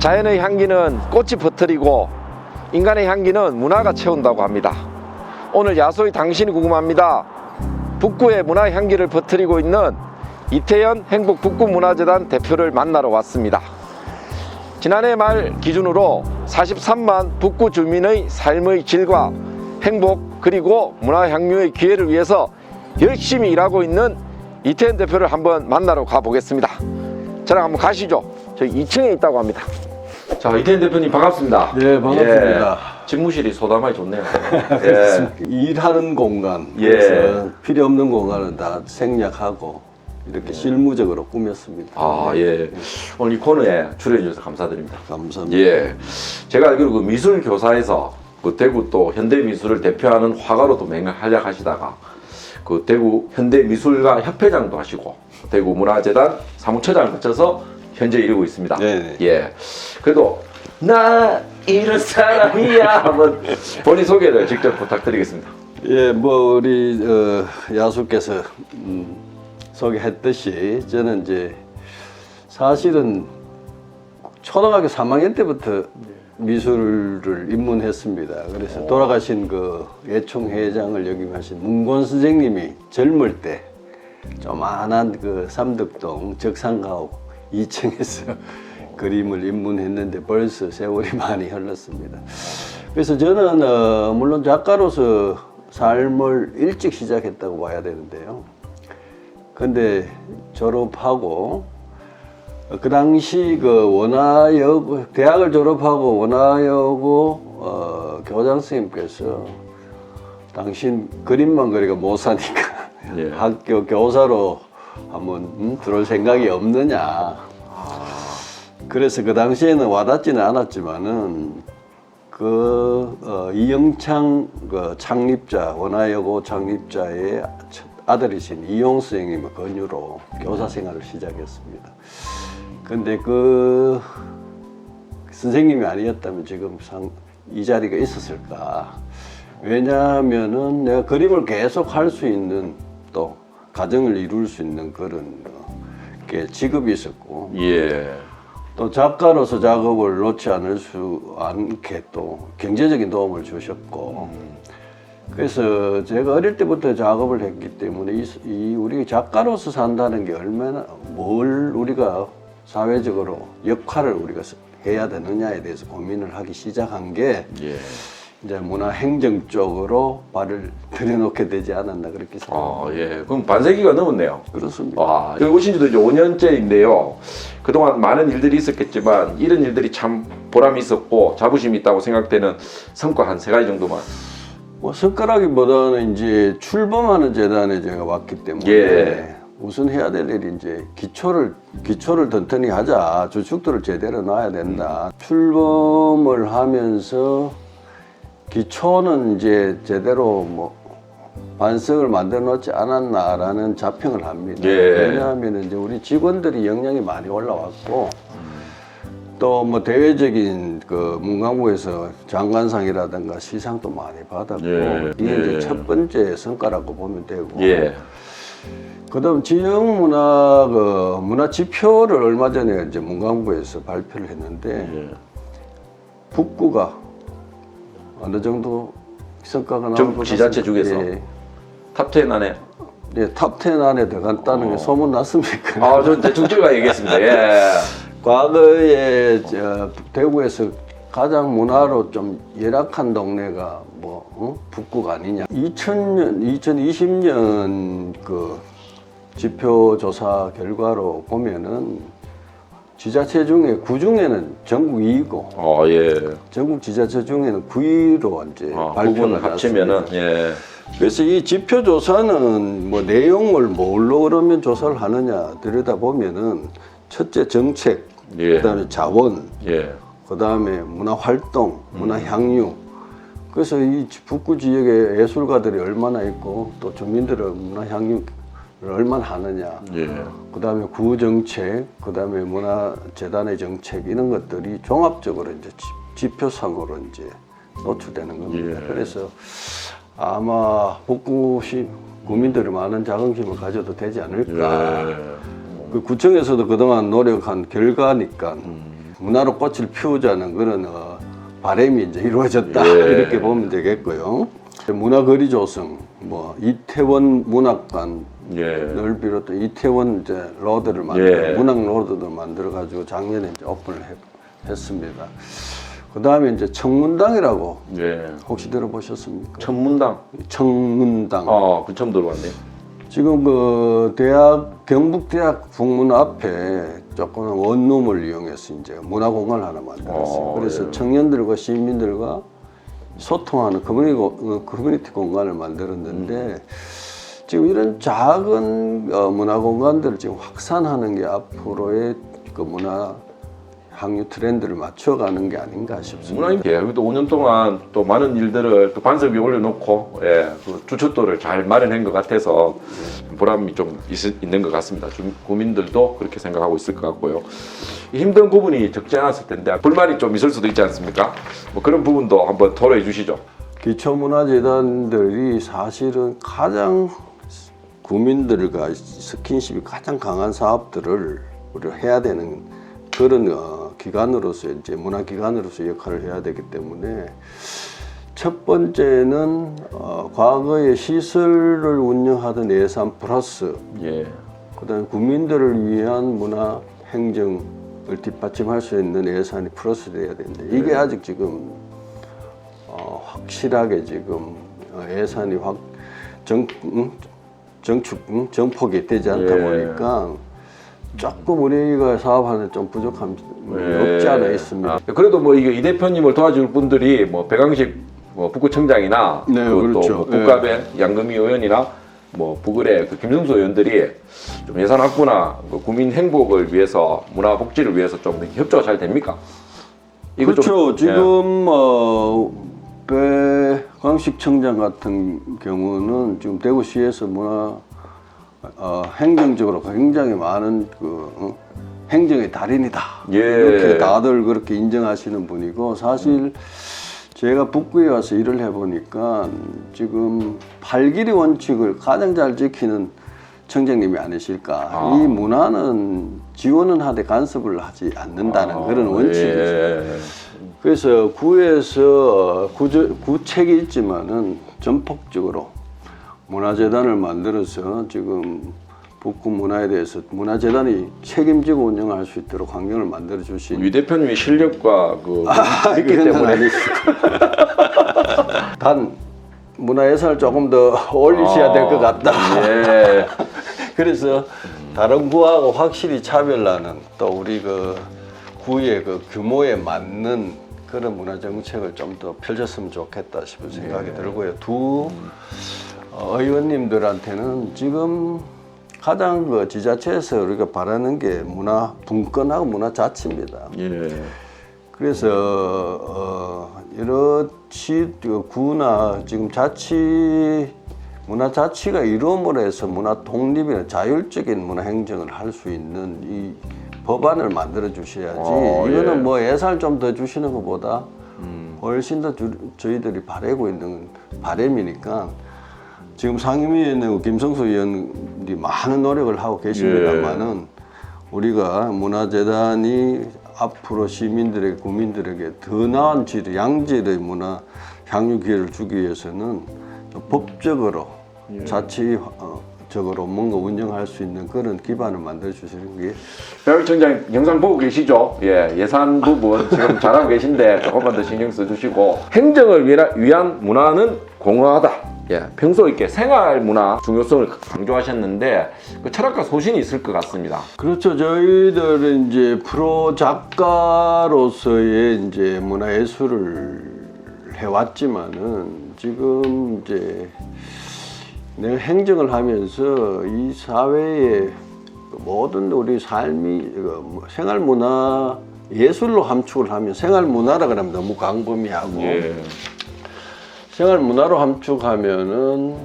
자연의 향기는 꽃이 퍼뜨리고 인간의 향기는 문화가 채운다고 합니다. 오늘 야소의 당신이 궁금합니다. 북구의 문화 향기를 퍼뜨리고 있는 이태현 행복 북구 문화재단 대표를 만나러 왔습니다. 지난해 말 기준으로 43만 북구 주민의 삶의 질과 행복 그리고 문화 향유의 기회를 위해서 열심히 일하고 있는 이태현 대표를 한번 만나러 가보겠습니다. 저랑 한번 가시죠. 저희 2층에 있다고 합니다. 자, 이태현 대표님 반갑습니다. 네, 반갑습니다. 예, 집무실이 소담하게 좋네요. 예. 일하는 공간, 예. 필요 없는 공간은 다 생략하고 이렇게 실무적으로 꾸몄습니다. 아, 예. 오늘 이 코너에 출연해 주셔서 감사드립니다. 감사합니다. 예. 제가 알기로 그 미술 교사에서 그 대구 또 현대 미술을 대표하는 화가로 도 맹활약 하시다가 그 대구 현대 미술가 협회장도 하시고 대구 문화재단 사무처장을 거쳐서 현재 이루고 있습니다. 네네. 예. 그래도 나 이런 사람이야 한번 본인 소개를 직접 부탁드리겠습니다. 예, 뭐 우리 어, 야수께서 음, 소개했듯이 저는 이제 사실은 초등학교 3학년 때부터 미술을 입문했습니다. 그래서 돌아가신 그 예총 회장을 역임하신 문권 선생님이 젊을 때 조만한 그 삼덕동 적산가옥 2층에서 그림을 입문했는데 벌써 세월이 많이 흘렀습니다. 그래서 저는 어, 물론 작가로서 삶을 일찍 시작했다고 봐야 되는데요. 근데 졸업하고 어, 그 당시 그 원화여고 대학을 졸업하고 원화여고 어, 교장 선생님께서 당신 그림만 그리가 못 사니까 예. 학교 교사로 한번 음, 들어올 생각이 없느냐. 그래서 그 당시에는 와닿지는 않았지만은 그 어, 이영창 그 창립자 원화여고 창립자의 첫 아들이신 이용 선생님의 권유로 교사 생활을 시작했습니다. 근데 그 선생님이 아니었다면 지금 상, 이 자리가 있었을까? 왜냐하면은 내가 그림을 계속 할 수 있는 또 가정을 이룰 수 있는 그런 어, 게 직업이 있었고 예. 또 작가로서 작업을 놓지 않을 수 않게 또 경제적인 도움을 주셨고 그래서 제가 어릴 때부터 작업을 했기 때문에 이, 이 우리 작가로서 산다는 게 얼마나 뭘 우리가 사회적으로 역할을 우리가 해야 되느냐에 대해서 고민을 하기 시작한 게 예. 이제 문화 행정 쪽으로 발을 들여놓게 되지 않았나 그렇게 생각합니다. 아, 예. 그럼 반세기가 넘었네요. 그렇습니다. 와, 여기 오신 지도 이제 5년째인데요. 그동안 많은 일들이 있었겠지만 이런 일들이 참 보람이 있었고 자부심이 있다고 생각되는 성과 한 세 가지 정도만. 뭐 숟가락이보다는 이제 출범하는 재단에 제가 왔기 때문에 예. 우선 해야 될 일이 이제 기초를 기초를 튼튼히 하자 주축들을 제대로 놔야 된다 출범을 하면서 기초는 이제 제대로 뭐 반성을 만들어 놓지 않았나라는 자평을 합니다. 예. 왜냐하면 이제 우리 직원들이 역량이 많이 올라왔고 또 뭐 대외적인 그 문광부에서 장관상이라든가 시상도 많이 받았고 예, 이게 예. 이제 첫 번째 성과라고 보면 되고 예. 그다음 지역 문화 그 문화 지표를 얼마 전에 이제 문광부에서 발표를 했는데 예. 북구가 어느 정도 성과가 나올 것 지자체. 중에서? 예. 탑10 안에. 예, 탑10 안에 들어간다는 게 소문 났습니까? 아, 저 대충 찍어 얘기했습니다. 예. 과거에 저 대구에서 가장 문화로 좀 열악한 동네가 뭐 어? 북구가 아니냐. 2000년, 2020년 그 지표 조사 결과로 보면은 지자체 중에 구 중에는 전국 2위고 어, 예. 전국 지자체 중에는 9위로 이제 아, 발표가 부분 합치면은 났습니다. 예. 그래서 이 지표 조사는 뭐 내용을 뭘로 그러면 조사를 하느냐 들여다 보면은 첫째 정책, 예. 그다음에 자원, 예. 그다음에 문화 활동, 문화 향유. 그래서 이 북구 지역에 예술가들이 얼마나 있고 또 주민들은 문화 향유를 얼마나 하느냐. 예. 그 다음에 구 정책, 그 다음에 문화 재단의 정책 이런 것들이 종합적으로 이제 지- 지표상으로 이제 노출되는 겁니다. 예. 그래서 아마 북구시 구민들이 많은 자긍심을 가져도 되지 않을까. 예. 그 구청에서도 그동안 노력한 결과니까 문화로 꽃을 피우자는 그런 어, 바람이 이제 이루어졌다 예. 이렇게 보면 되겠고요. 문화거리 조성, 뭐 이태원 문학관 예. 을 비롯해 이태원 이제 로드를 만들어 예. 문학 로드를 만들어 가지고 작년에 이제 오픈을 했, 습니다 그 다음에 이제 청문당이라고 예. 혹시 들어보셨습니까? 천문당. 청문당. 어, 그 처음 들어봤네요. 지금 그 대학 경북대학 북문 앞에 조금 원룸을 이용해서 이제 문화공간을 하나 만들었어요. 어, 그래서 예. 청년들과 시민들과 소통하는 커뮤니티, 고- 어, 커뮤니티 공간을 만들었는데 지금 이런 작은 어, 문화 공간들을 지금 확산하는 게 앞으로의 그 문화 향유 트렌드를 맞춰가는 게 아닌가 싶습니다. 문화인 예, 그래도 5년 동안 또 많은 일들을 또 반석 위에 올려놓고 예, 그 주춧돌을 잘 마련한 것 같아서 보람이 좀 있, 있는 것 같습니다. 주, 구민들도 그렇게 생각하고 있을 것 같고요. 이 힘든 부분이 적지 않았을 텐데 불만이 좀 있을 수도 있지 않습니까? 뭐 그런 부분도 한번 토로해 주시죠. 기초문화재단들이 사실은 가장 구민들과 스킨십이 가장 강한 사업들을 우리가 해야 되는 그런 어, 기관으로서 이제 문화기관으로서 역할을 해야 되기 때문에 첫 번째는 어, 과거에 시설을 운영하던 예산 플러스 예. 그다음에 국민들을 위한 문화 행정을 뒷받침할 수 있는 예산이 플러스 돼야 되는데 이게 아직 지금 어, 확실하게 지금 어, 예산이 확 정, 응? 정축 응? 정폭이 되지 않다 예. 보니까 조금 우리가 사업하는 좀 부족함이 예. 없지 않아 있습니다. 아, 그래도 뭐 이게 이 대표님을 도와줄 분들이 뭐 배강식 뭐 북구청장이나 네, 그렇죠. 또뭐 국가배 양금희 의원이나 뭐 부글의 그 김승수 의원들이 좀 예산 확보나 그 국민 행복을 위해서 문화 복지를 위해서 좀 협조가 잘 됩니까? 그렇죠. 좀- 예. 지금 어, 배 광식 청장 같은 경우는 지금 대구시에서 문화 어, 행정적으로 굉장히 많은 그 어, 행정의 달인이다. 예. 이렇게 다들 그렇게 인정하시는 분이고 사실 제가 북구에 와서 일을 해보니까 지금 팔길이 원칙을 가장 잘 지키는 청장님이 아니실까. 아. 이 문화는 지원은 하되 간섭을 하지 않는다는 아, 그런 원칙이죠. 예. 그래서 구에서 구저, 구책이 있지만은 전폭적으로 문화재단을 만들어서 지금 북구 문화에 대해서 문화재단이 책임지고 운영할 수 있도록 환경을 만들어 주신 유 대표님의 실력과 그 믿기 그건 때문에. 단 문화 예산을 조금 더 올리셔야 될것 같다. 예. 그래서 다른 구하고 확실히 차별나는 또 우리 그 구의 그 규모에 맞는 그런 문화 정책을 좀 더 펼쳤으면 좋겠다 싶은 생각이 들고요. 두 어, 의원님들한테는 지금 가장 그 지자체에서 우리가 바라는 게 문화 분권하고 문화 자치입니다. 예. 그래서 어, 이렇지 그 구나 지금 자치 문화 자치가 이루음으로 해서 문화 독립이나 자율적인 문화 행정을 할 수 있는 이 법안을 만들어 주셔야지. 어, 이거는 예. 뭐 예산을 좀 더 주시는 것보다 훨씬 더 주- 저희들이 바라고 있는 바람이니까 지금 상임위원회 김성수 의원이 많은 노력을 하고 계십니다만은 우리가 문화재단이 앞으로 시민들에게 국민들에게 더 나은 질, 양질의 문화 향유 기회를 주기 위해서는 좀 법적으로 자치 적으로 뭔가 운영할 수 있는 그런 기반을 만들어 주시는 게 배울청장 영상 보고 계시죠? 예, 예산 부분 지금 잘하고 계신데 조금만 더 신경 써주시고 행정을 위한 문화는 공허하다. 예, 평소 이렇게 생활 문화 중요성을 강조하셨는데 그 철학과 소신이 있을 것 같습니다. 그렇죠. 저희들은 이제 프로 작가로서의 이제 문화 예술을 해왔지만은 지금 이제 내가 행정을 하면서 이 사회의 모든 우리 삶이 그뭐 생활 문화 예술로 함축을 하면 생활 문화라 그러면 너무 광범위하고 예. 생활 문화로 함축하면은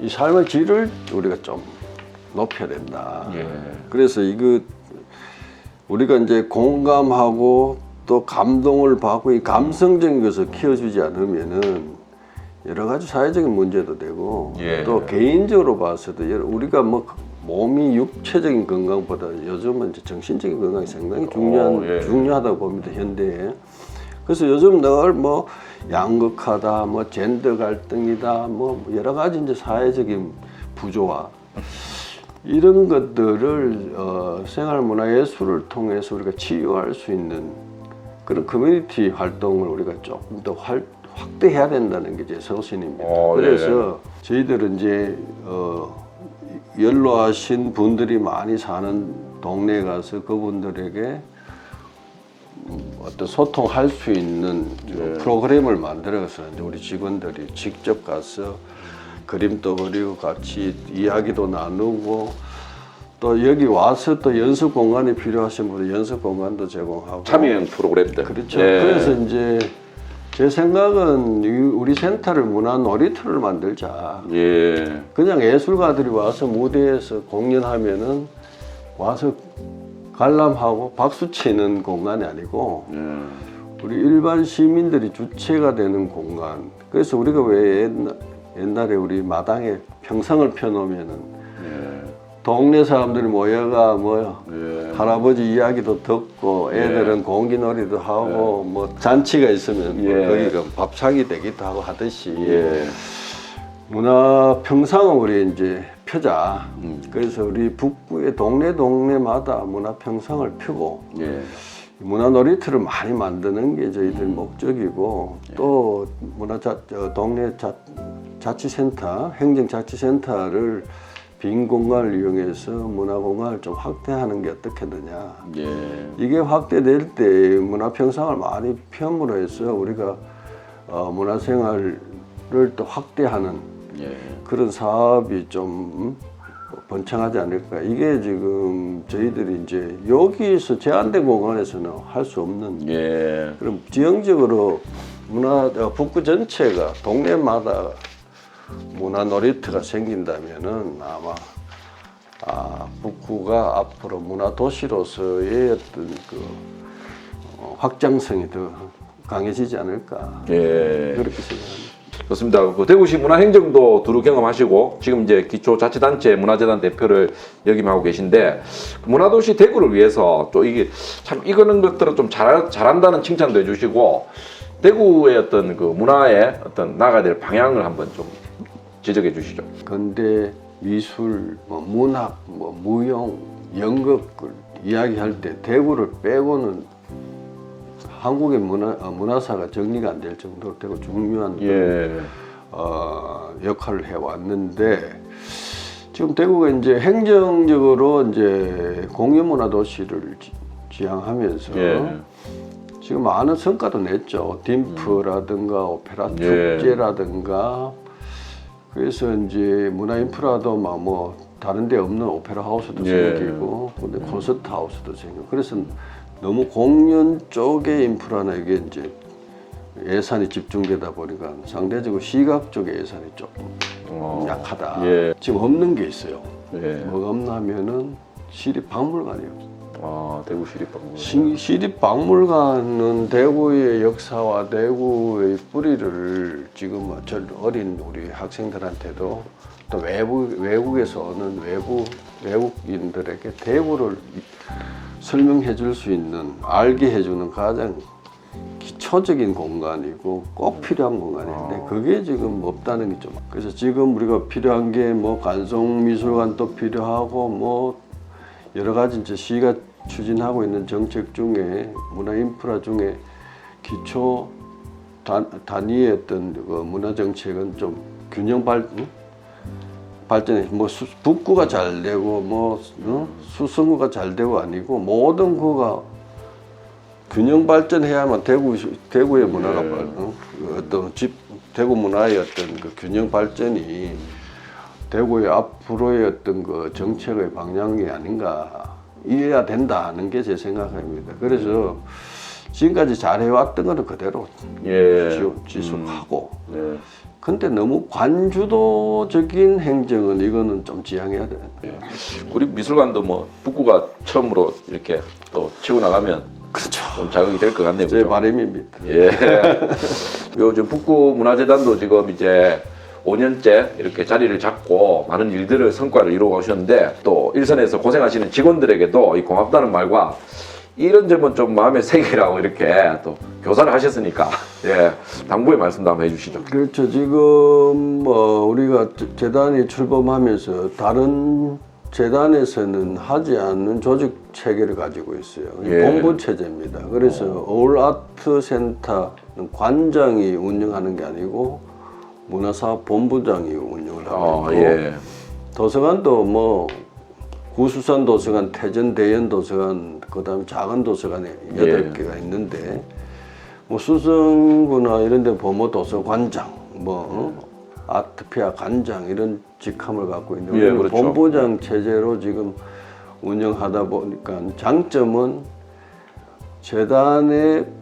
이 삶의 질을 우리가 좀 높여야 된다. 예. 그래서 이거 우리가 이제 공감하고 또 감동을 받고 이 감성적인 것을 키워주지 않으면은 여러 가지 사회적인 문제도 되고 예. 또 개인적으로 봐서도 우리가 뭐 몸이 육체적인 건강보다 요즘은 이제 정신적인 건강이 상당히 중요한 어, 예. 중요하다고 봅니다 현대에. 그래서 요즘 늘 뭐 양극화다, 뭐 젠더 갈등이다, 뭐 여러 가지 이제 사회적인 부조화 이런 것들을 어, 생활문화예술을 통해서 우리가 치유할 수 있는 그런 커뮤니티 활동을 우리가 조금 더 활, 확대해야 된다는 게제 소신입니다. 어, 예. 그래서 저희들은 이제 어, 연로하신 분들이 많이 사는 동네에 가서 그분들에게 음, 어떤 소통할 수 있는 프로그램을 만들어서 이제 우리 직원들이 직접 가서 그림도 그리고 같이 이야기도 나누고 또 여기 와서 또 연습 공간이 필요하신 분들 연습 공간도 제공하고 참여형 프로그램들. 그렇죠. 예. 그래서 이제 제 생각은 이- 우리 센터를 문화 놀이터를 만들자. 예. 그냥 예술가들이 와서 무대에서 공연하면은 와서 관람하고 박수 치는 공간이 아니고 예. 우리 일반 시민들이 주체가 되는 공간. 그래서 우리가 왜 옛날, 옛날에 우리 마당에 평상을 펴놓으면은 예. 동네 사람들이 모여가 뭐 예. 할아버지 이야기도 듣고 애들은 공기놀이도 하고 뭐 잔치가 있으면 뭐 예. 거기가 밥상이 되기도 하고 하듯이 예. 문화 평상을 우리 이제 펴자. 음. 그래서 우리 북부의 동네 동네마다 문화 평상을 펴고 예. 문화 놀이터를 많이 만드는 게 저희들 음. 목적이고 예. 또 문화 자, 어, 동네 자, 자치센터 행정자치센터를 빈 공간을 이용해서 문화 공간을 좀 확대하는 게 어떻겠느냐. 예. 이게 확대될 때 문화 평상을 많이 펴므로 해서 우리가 어, 문화 생활을 또 확대하는 예. 그런 사업이 좀 음, 번창하지 않을까. 이게 지금 저희들이 이제 여기서 제한된 공간에서는 할 수 없는 예. 그럼 지형적으로 문화 어, 북구 전체가 동네마다 문화 놀이터가 생긴다면은 아마 아, 북구가 앞으로 문화 도시로서의 어떤 그 어, 확장성이 더 강해지지 않을까 예. 그렇게 생각합니다. 그렇습니다. 그 대구시 문화행정도 두루 경험하시고 지금 이제 기초자치단체 문화재단 대표를 역임하고 계신데 그 문화도시 대구를 위해서 또 이게 참 이거는 것들을 좀 잘, 잘한다는 칭찬도 해주시고 대구의 어떤 그 문화의 어떤 나가야 될 방향을 한번 좀 지적해 주시죠. 근데 미술, 뭐 문학, 뭐 무용, 연극을 이야기할 때 대구를 빼고는 한국의 문화 어, 문화사가 정리가 안 될 정도로 되고 중요한 예. 어, 역할을 해 왔는데 지금 대구가 이제 행정적으로 이제 공유문화 도시를 지- 지향하면서 예. 지금 많은 성과도 냈죠. 딤프라든가 오페라 예. 축제라든가 그래서 이제 문화 인프라도 막 뭐 다른 데 없는 오페라 하우스도 예. 생기고 근데 콘서트 하우스도 생기고 그래서 너무 공연 쪽의 인프라나 이게 이제 예산이 집중되다 보니까 상대적으로 시각 쪽의 예산이 조금 어. 약하다. 예. 지금 없는 게 있어요. 예. 뭐가 없나 하면은 시립 박물관이요. 아, 대구 시립박물관. 시- 시립박물관은 대구의 역사와 대구의 뿌리를 지금 저 어린 우리 학생들한테도 또 외부 외국에서 오는 외부 외국인들에게 대구를 설명해 줄 수 있는 알게 해주는 가장 기초적인 공간이고 꼭 필요한 공간인데 그게 지금 없다는 게 좀 그래서 지금 우리가 필요한 게 뭐 간송 미술관도 필요하고 뭐 여러 가지 이제 시가 추진하고 있는 정책 중에 문화 인프라 중에 기초 단, 단위의 어떤 그 문화 정책은 좀 균형 발 응? 발전해 뭐 수, 북구가 잘 되고 뭐 어? 수성구가 잘 되고 아니고 모든 구가 균형 발전해야만 대구 대구의 문화가 발, 어? 그 어떤 집 대구 문화의 어떤 그 균형 발전이 대구의 앞으로의 어떤 그 정책의 방향이 아닌가 이해야 된다 하는 게 제 생각입니다. 그래서 지금까지 잘 해왔던 거는 그대로 예. 지- 지속하고 네. 근데 너무 관주도적인 행정은 이거는 좀 지양해야 돼. 예. 우리 미술관도 뭐 북구가 처음으로 이렇게 또 치고 나가면 그렇죠. 좀 자극이 될 것 같네요. 제 그죠? 바람입니다. 예. 요즘 북구 문화재단도 지금 이제 5년째 이렇게 자리를 잡고 많은 일들을 성과를 이루어 오셨는데 또 일선에서 고생하시는 직원들에게도 이 고맙다는 말과 이런 점은 좀 마음의 세계라고 이렇게 또 교사를 하셨으니까 예 당부의 말씀도 한번 해주시죠. 그렇죠. 지금 뭐 우리가 재- 재단이 출범하면서 다른 재단에서는 하지 않는 조직 체계를 가지고 있어요. 예. 본부 체제입니다. 그래서 올 아트 센터는 관장이 운영하는 게 아니고 문화사업 본부장이 운영을 하고 아 있고 예. 도서관도 뭐 구수산 도서관, 태전 대연 도서관, 그다음에 작은 도서관에 여덟 개가 있는데 뭐 수성구나 이런 데 보면 도서관장, 뭐 어? 아트피아 관장 이런 직함을 갖고 있는 예, 그렇죠. 본부장 체제로 지금 운영하다 보니까 장점은 재단의 지-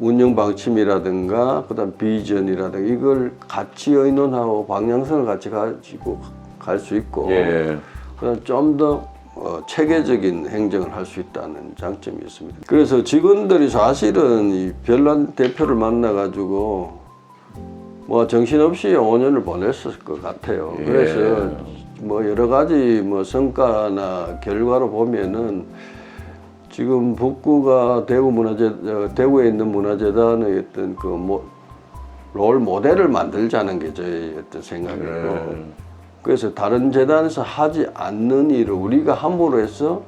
운영 방침이라든가 그다음 비전이라든가 이걸 같이 의논하고 방향성을 같이 가지고 갈 수 있고 예. 그다음 좀더 어, 체계적인 행정을 할 수 있다는 장점이 있습니다. 그래서 직원들이 사실은 이 별난 대표를 만나 가지고 뭐 정신없이 5년을 보냈을 것 같아요. 예. 그래서 뭐 여러 가지 뭐 성과나 결과로 보면은 지금 북구가 대구 문화재 어, 대구에 있는 문화재단의 어떤 그 롤 모델을 만들자는 게 저희 어떤 생각이고 예. 그래서 다른 재단에서 하지 않는 일을 우리가 함부로 해서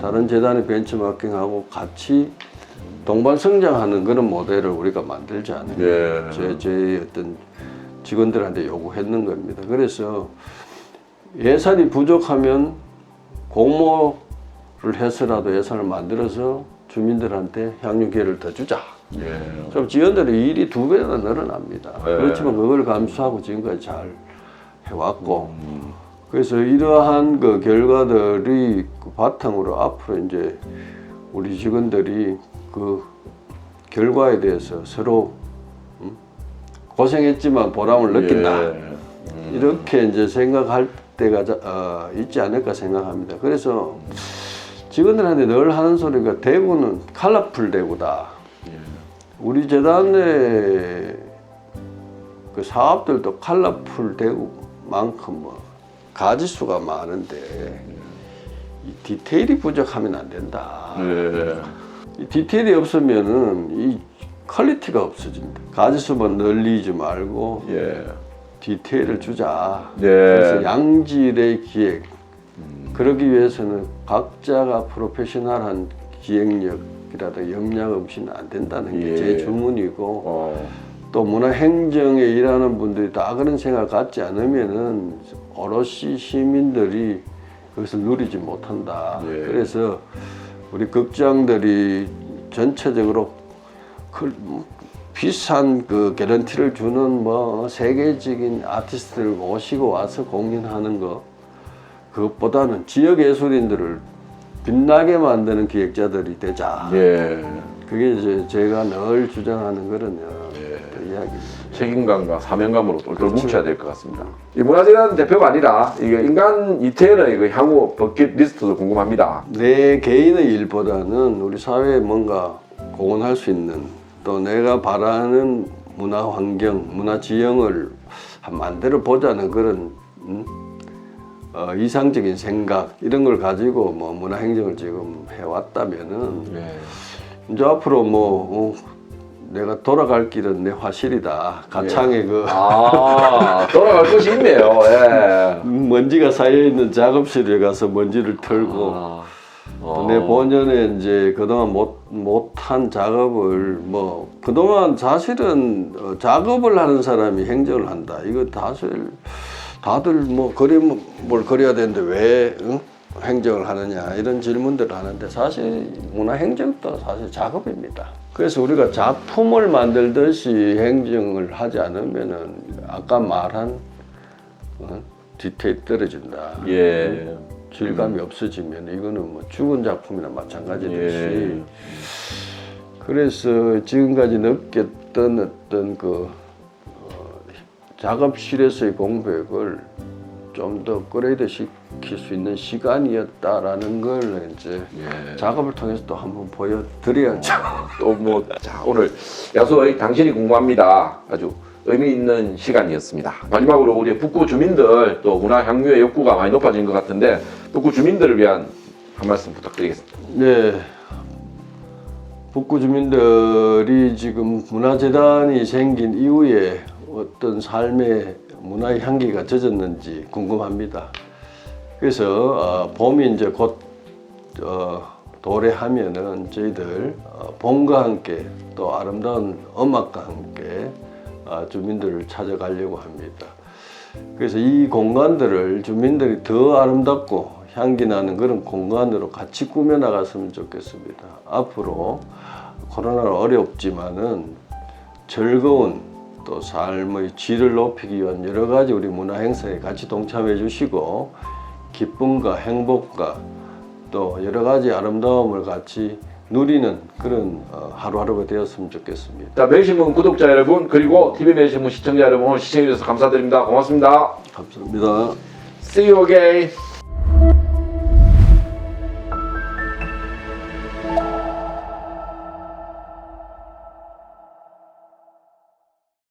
다른 재단의 벤치마킹하고 같이 동반 성장하는 그런 모델을 우리가 만들자는 예. 제, 제 어떤 직원들한테 요구했는 겁니다. 그래서 예산이 부족하면 공모를 해서라도 예산을 만들어서 주민들한테 향유 기회를 더 주자. 예. 그럼 직원들의 일이 두 배나 늘어납니다. 예. 그렇지만 그걸 감수하고 지금까지 잘 해왔고 그래서 이러한 그 결과들이 그 바탕으로 앞으로 이제 우리 직원들이 그 결과에 대해서 서로 음, 고생했지만 보람을 느낀다 예. 이렇게 이제 생각할 때가 자- 어, 있지 않을까 생각합니다. 그래서 직원들한테 늘 하는 소리가 대구는 컬러풀 대구다. 우리 재단의 그 사업들도 컬러풀 대구만큼 뭐 가지수가 많은데 이 디테일이 부족하면 안 된다. 예. 이 디테일이 없으면은 이 퀄리티가 없어진다. 가지수만 늘리지 말고 예. 디테일을 주자. 예. 그래서 양질의 기획. 그러기 위해서는 각자가 프로페셔널한 기획력이라든가 역량 없이는 안 된다는 게 예. 제 주문이고 어. 또 문화행정에 일하는 분들이 다 그런 생각을 갖지 않으면은 오롯이 시민들이 그것을 누리지 못한다. 예. 그래서 우리 극장들이 전체적으로 그 비싼 그 개런티를 주는 뭐 세계적인 아티스트를 모시고 와서 공연하는 거 그것보다는 지역 예술인들을 빛나게 만드는 기획자들이 되자. 예. 그게 이제 제가 늘 주장하는 그런 어, 예. 이야기입니다. 책임감과 사명감으로 똘똘 그렇죠. 뭉쳐야 될 것 같습니다. 이 문화재단 대표가 아니라 이게 인간 이태현의 이거 향후 버킷 리스트도 궁금합니다. 내 개인의 일보다는 우리 사회에 뭔가 공헌할 수 있는 또 내가 바라는 문화 환경, 문화 지형을 한 만들어 보자는 그런 음? 어, 이상적인 생각 이런 걸 가지고 뭐 문화 행정을 지금 해왔다면은 예. 이제 앞으로 뭐 어, 내가 돌아갈 길은 내 화실이다 가창의 그아 돌아갈 것이 있네요. 예. 먼지가 쌓여 있는 작업실에 가서 먼지를 털고 아, 또내 본연에 이제 그동안 못, 못한 작업을 뭐 그동안 사실은 어, 작업을 하는 사람이 행정을 한다. 이거 사실 다들 뭐 그림 뭘 그려야 되는데 왜 응? 행정을 하느냐 이런 질문들을 하는데 사실 문화 행정도 사실 작업입니다. 그래서 우리가 작품을 만들듯이 행정을 하지 않으면은 아까 말한 어? 디테일 떨어진다. 예. 질감이 없어지면 이거는 뭐 죽은 작품이나 마찬가지듯이 예. 그래서 지금까지 느꼈던 어떤 그 어, 작업실에서의 공백을 좀더 업그레이드 시킬 수 있는 시간이었다라는 걸 이제 예. 작업을 통해서 또 한번 보여드려야죠. 또 뭐 자 오늘 야소의 당신이 궁금합니다. 아주 의미 있는 시간이었습니다. 마지막으로 우리 북구 주민들 또 문화 향유의 욕구가 많이 높아진 것 같은데 북구 주민들을 위한 한 말씀 부탁드리겠습니다. 네. 북구 주민들이 지금 문화재단이 생긴 이후에 어떤 삶의 문화의 향기가 젖었는지 궁금합니다. 그래서 어, 봄이 이제 곧 어, 도래하면은 저희들 어, 봄과 함께 또 아름다운 음악과 함께 어, 주민들을 찾아가려고 합니다. 그래서 이 공간들을 주민들이 더 아름답고 향기 나는 그런 공간으로 같이 꾸며 나갔으면 좋겠습니다. 앞으로 코로나는 어렵지만은 즐거운 또 삶의 질을 높이기 위한 여러 가지 우리 문화 행사에 같이 동참해 주시고 기쁨과 행복과 또 여러 가지 아름다움을 같이 누리는 그런 어, 하루하루가 되었으면 좋겠습니다. 자, 매신문 구독자 여러분 그리고 TV 매신문 시청자 여러분 시청해 주셔서 감사드립니다. 고맙습니다. 감사합니다. See you again.